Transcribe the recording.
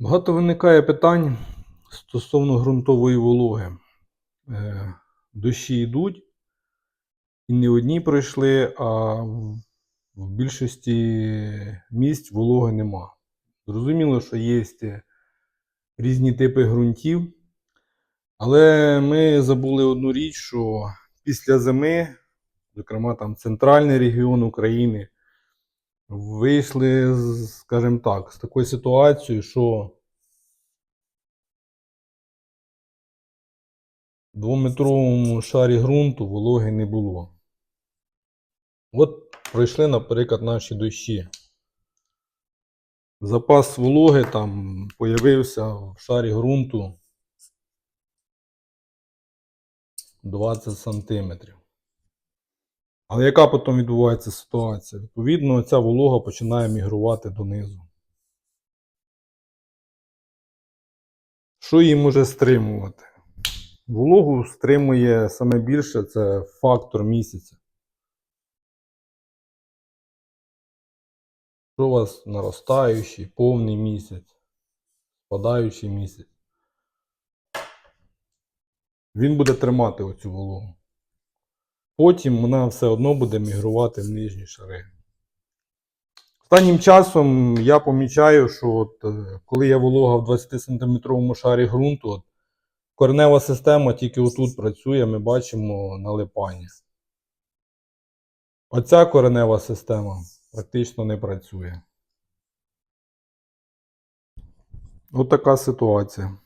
Багато виникає питань стосовно ґрунтової вологи. Е, Дощі йдуть, і не одні пройшли, а в в більшості місць вологи нема. Зрозуміло, що є різні типи ґрунтів, але ми забули одну річ, що після зими, зокрема там центральний регіон України, вийшли, скажімо так, з такою ситуацією, що в двометровому шарі ґрунту вологи не було. От пройшли, наприклад, наші дощі. Запас вологи там появився в шарі ґрунту 20 сантиметрів. Але яка потім відбувається ситуація? Відповідно, ця волога починає мігрувати донизу. Що її може стримувати? Вологу стримує саме більше це фактор місяця. Що у вас наростаючий, повний місяць, спадаючий місяць. Він буде тримати оцю вологу. Потім вона все одно буде мігрувати в нижні шари. Останнім часом я помічаю, що от, е, коли є волога в 20-сантиметровому шарі ґрунту, от, коренева система тільки отут працює, ми бачимо налипання. Оця коренева система практично не працює. От така ситуація.